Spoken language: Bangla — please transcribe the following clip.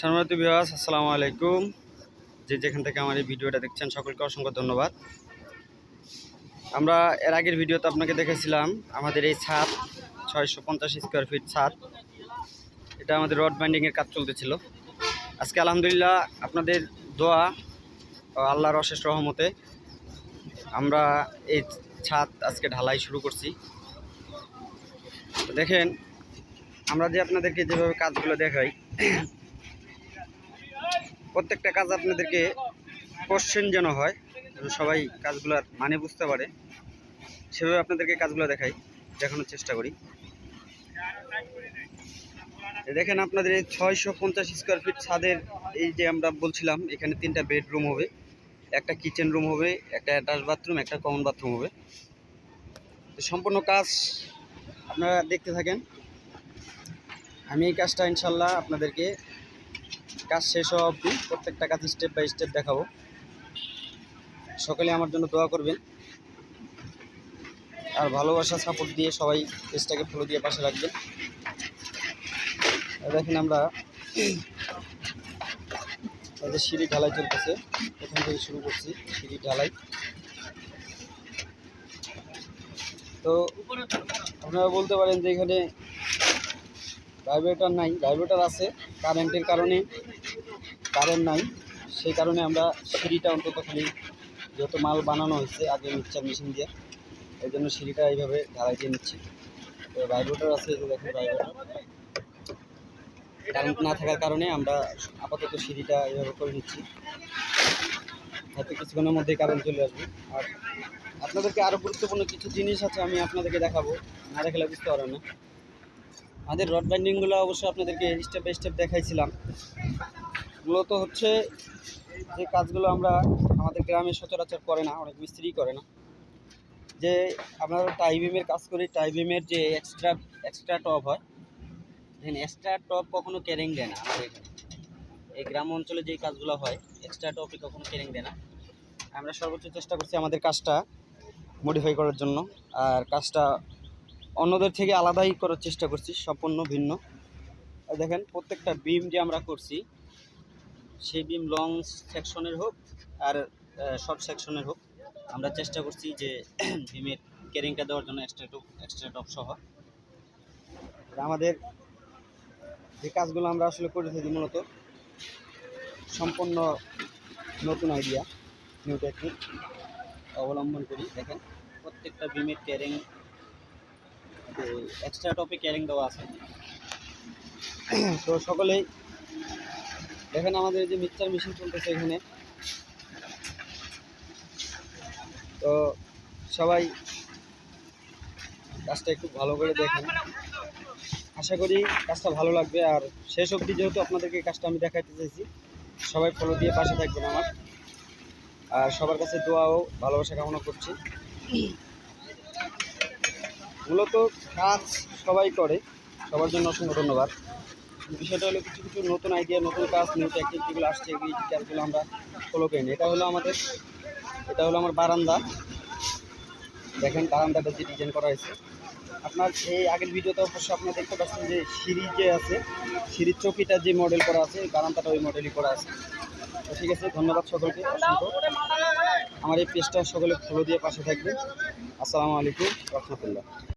সম্মানিত বিহাস আসসালামু আলাইকুম। যে যেখান থেকে আমার এই ভিডিওটা দেখছেন, সকলকে অসংখ্য ধন্যবাদ। আমরা এর আগের ভিডিওতে আপনাকে দেখেছিলাম, আমাদের এই ছাদ, ছয়শো পঞ্চাশ স্কোয়ার ফিট ছাদ। এটা আমাদের রড বাইন্ডিংয়ের কাজ চলতেছিল। আজকে আলহামদুলিল্লাহ আপনাদের দোয়া আল্লাহর অশেষ রহমতে আমরা এই ছাদ আজকে ঢালাই শুরু করছি। দেখেন, আমরা যে আপনাদেরকে যেভাবে কাজগুলো দেখাই প্রত্যেকটা কাজ আপনাদেরকে কোশ্চেন যেন হয় সবাই কাজগুলোর মানে বুঝতে পারে, সেভাবে আপনাদেরকে কাজগুলো দেখাই, দেখানোর চেষ্টা করি। দেখেন আপনাদের এই ছয়শো পঞ্চাশ স্কোয়ার ফিট ছাদের এই যে আমরা বলছিলাম, এখানে তিনটা বেডরুম হবে, একটা কিচেন রুম হবে, একটা অ্যাটাচ বাথরুম একটা কমন বাথরুম হবে। সম্পূর্ণ কাজ আপনারা দেখতে থাকেন। আমি এই কাজটা ইনশাল্লাহ আপনাদেরকে কাজ শেষ হওয়া অবধি প্রত্যেকটা কাজ স্টেপ বাই স্টেপ দেখাবো। সকলে আমার জন্য দোয়া করবেন। আর ভালোবাসা সাপোর্ট দিয়ে সবাই পেজটাকে ফলো দিয়ে পাশে রাখবেন। দেখেন আমরা যে সিঁড়ি ঢালাই চলতেছে। এখান থেকে শুরু করছি সিঁড়ি ঢালাই। তো আপনারা বলতে পারেন যে এখানে ভাইব্রেটার নাই ভাইব্রেটার আছে কারেন্টের কারণে। কারেন্ট নাই। সেই কারণে আমরা সিঁড়িটা অন্তত খালি যেহেতু মাল বানানো হয়েছে, আগে মিক্সচার মেশিন দিয়ে, এই জন্য সিঁড়িটা এইভাবে ঢালাই দিয়ে নিচ্ছি। তো আছে দেখুন ভাইব্রেটার কারেন্ট না থাকার কারণে আমরা আপাতত সিঁড়িটা এইভাবে করে নিচ্ছি। হয়তো কিছুক্ষণের মধ্যেই কারেন্ট চলে আসবে। আর আপনাদেরকে আরও গুরুত্বপূর্ণ কিছু জিনিস আছে, আমি আপনাদেরকে দেখাবো। না দেখালে বুঝতে পারবেন না। আমাদের রড বাইন্ডিংগুলো অবশ্যই আপনাদেরকে স্টেপ বাই স্টেপ দেখাইছিলাম। মূলত হচ্ছে যে কাজগুলো আমরা আমাদের গ্রামে সচরাচর করে না, অনেক মিস্ত্রি করে না। যে আমরা টাইবিমের কাজ করি টাইবিমের যে এক্সট্রা এক্সট্রা টপ হয় দেখেন এক্সট্রা টপ কখনো ক্যারিং দেয় না আমাদের এখানে। এই গ্রাম অঞ্চলে যে কাজগুলো হয় এক্সট্রা টপই কখনো ক্যারিং দেয় না। আমরা সর্বোচ্চ চেষ্টা করছি আমাদের কাজটা মডিফাই করার জন্য, আর কাজটা অন্যদের থেকে আলাদাই করার চেষ্টা করছি, সম্পূর্ণ ভিন্ন। দেখেন, প্রত্যেকটা বিম যে আমরা করছি সেই বিম লং সেকশনের হোক আর শর্ট সেকশনের হোক, আমরা চেষ্টা করছি যে বিমের ক্যারিংটা দেওয়ার জন্য এক্সট্রা টপ এক্সট্রা টপ সহ। আমাদের যে কাজগুলো আমরা আসলে করে থাকি মূলত, সম্পূর্ণ নতুন আইডিয়া নিউ টেকনিক অবলম্বন করি। দেখেন, প্রত্যেকটা বিমের ক্যারিং এক্সট্রা টপে ক্যারিং দেওয়া আছে। তো সকলেই দেখেন আমাদের যে মিক্সচার মেশিন চলতেছে এখানে। তো সবাই কাজটা একটু ভালো করে দেখেন। আশা করি কাজটা ভালো লাগবে। আর শেষ অবধি যেহেতু আপনাদেরকে কাজটা আমি দেখাইতে চাইছি, সবাই ফলো দিয়ে পাশে থাকবেন আমার। আর সবার কাছে দোয়া ও ভালোবাসা কামনা করছি। মূলত কাজ সবাই করে। সবার জন্য অসংখ্য ধন্যবাদ। বিষয়টা হলো কিছু কিছু নতুন আইডিয়া নতুন কাজ নিউ টেকনিক যেগুলো আসছে এই কাজগুলো আমরা ফলো করি এটা হলো আমাদের, এটা হলো আমার বারান্দা। দেখেন বারান্দাটা যে ডিজাইন করা হয়েছে। আপনার এই আগের ভিডিওতে অবশ্যই আপনারা দেখতে পাচ্ছেন যে সিঁড়ি যে আছে, সিঁড়ির চৌকিটা যে মডেল করা আছে বারান্দাটা ওই মডেলই করা আছে। তো ঠিক আছে, ধন্যবাদ সকলকে অসংখ্য। আমার এই পেজটা সকলে ফলো দিয়ে পাশে থাকবে আসসালামু আলাইকুম, রহমতুল্লাহ।